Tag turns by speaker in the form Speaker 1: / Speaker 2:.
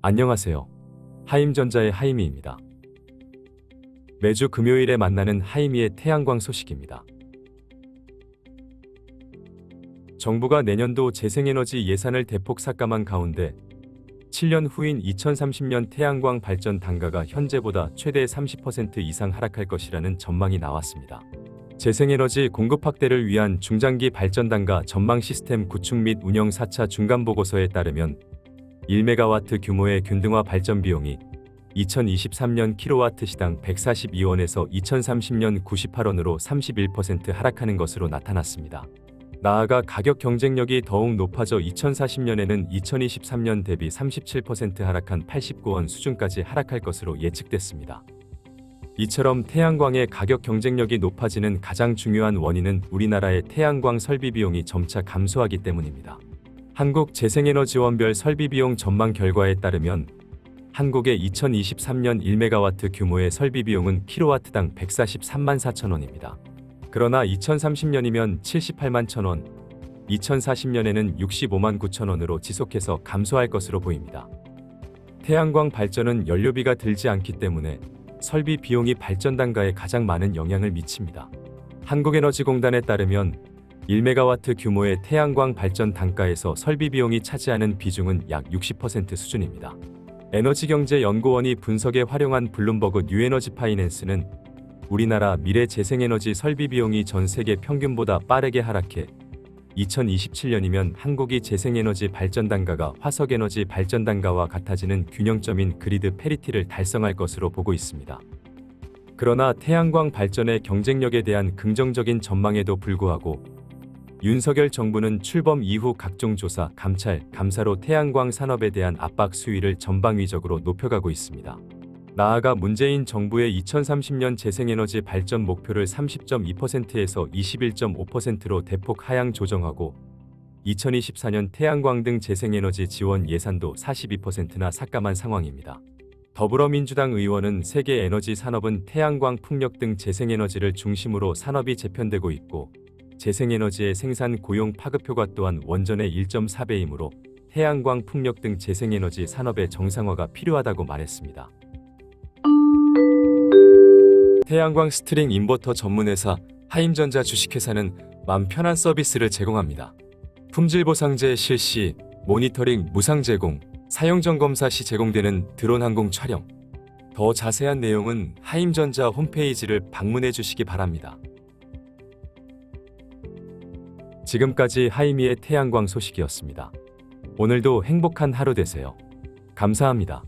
Speaker 1: 안녕하세요. 하임전자의 하이미입니다. 매주 금요일에 만나는 하이미의 태양광 소식입니다. 정부가 내년도 재생에너지 예산을 대폭 삭감한 가운데 7년 후인 2030년 태양광 발전 단가가 현재보다 최대 30% 이상 하락할 것이라는 전망이 나왔습니다. 재생에너지 공급 확대를 위한 중장기 발전 단가 전망 시스템 구축 및 운영 4차 중간 보고서에 따르면 1메가와트 규모의 균등화 발전 비용이 2023년 킬로와트 시당 142원에서 2030년 98원으로 31% 하락하는 것으로 나타났습니다. 나아가 가격 경쟁력이 더욱 높아져 2040년에는 2023년 대비 37% 하락한 89원 수준까지 하락할 것으로 예측됐습니다. 이처럼 태양광의 가격 경쟁력이 높아지는 가장 중요한 원인은 우리나라의 태양광 설비 비용이 점차 감소하기 때문입니다. 한국 재생에너지원별 설비 비용 전망 결과에 따르면 한국의 2023년 1메가와트 규모의 설비 비용은 킬로와트당 143만 4천 원입니다. 그러나 2030년이면 78만 1천 원, 2040년에는 65만 9천 원으로 지속해서 감소할 것으로 보입니다. 태양광 발전은 연료비가 들지 않기 때문에 설비 비용이 발전 단가에 가장 많은 영향을 미칩니다. 한국에너지공단에 따르면 1메가와트 규모의 태양광 발전 단가에서 설비 비용이 차지하는 비중은 약 60% 수준입니다. 에너지경제연구원이 분석에 활용한 블룸버그 뉴에너지 파이낸스는 우리나라 미래 재생에너지 설비 비용이 전 세계 평균보다 빠르게 하락해 2027년이면 한국이 재생에너지 발전 단가가 화석에너지 발전 단가와 같아지는 균형점인 그리드 페리티를 달성할 것으로 보고 있습니다. 그러나 태양광 발전의 경쟁력에 대한 긍정적인 전망에도 불구하고 윤석열 정부는 출범 이후 각종 조사, 감찰, 감사로 태양광 산업에 대한 압박 수위를 전방위적으로 높여가고 있습니다. 나아가 문재인 정부의 2030년 재생에너지 발전 목표를 30.2%에서 21.5%로 대폭 하향 조정하고 2024년 태양광 등 재생에너지 지원 예산도 42%나 삭감한 상황입니다. 더불어민주당 의원은 세계 에너지 산업은 태양광 풍력 등 재생에너지를 중심으로 산업이 재편되고 있고 재생에너지의 생산 고용 파급 효과 또한 원전의 1.4배이므로 태양광 풍력 등 재생에너지 산업의 정상화가 필요하다고 말했습니다. 태양광 스트링 인버터 전문회사 하임전자 주식회사는 맘 편한 서비스를 제공합니다. 품질 보상제 실시, 모니터링 무상 제공, 사용 점검사 시 제공되는 드론 항공 촬영. 더 자세한 내용은 하임전자 홈페이지를 방문해 주시기 바랍니다. 지금까지 하이미의 태양광 소식이었습니다. 오늘도 행복한 하루 되세요. 감사합니다.